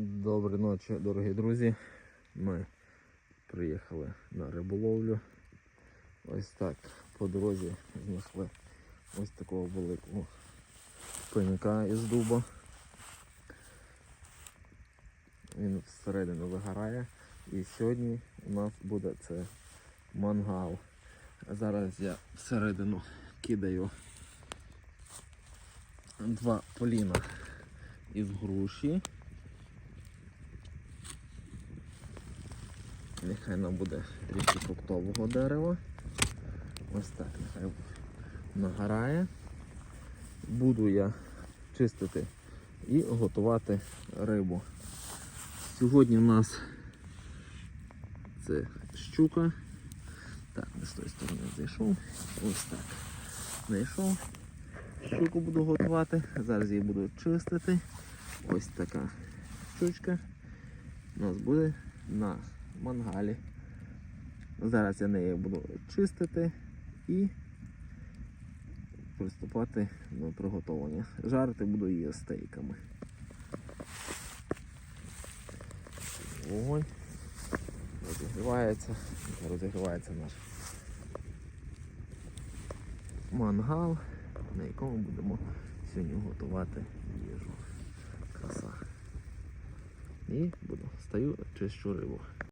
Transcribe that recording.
Доброї ночі, дорогі друзі. Ми приїхали на риболовлю. Ось так по дорозі знайшли ось такого великого пенька із дуба. Він всередину вигорає. І сьогодні у нас буде це мангал. Зараз я всередину кидаю два поліна із груші. Нехай нам буде трішки фруктового дерева. Ось так, нехай нагорає. Буду я чистити і готувати рибу. Сьогодні у нас це щука. Так, не з тої сторони зайшов. Ось так. Знайшов. Щуку буду готувати. Зараз її буду чистити. Ось така щучка у нас буде на мангалі. Зараз я неї буду чистити і приступати до приготування. Жарити буду її стейками. Вогонь розігрівається, розігрівається наш мангал, на якому будемо сьогодні готувати їжу. Краса. І буду стаю чищу рибу.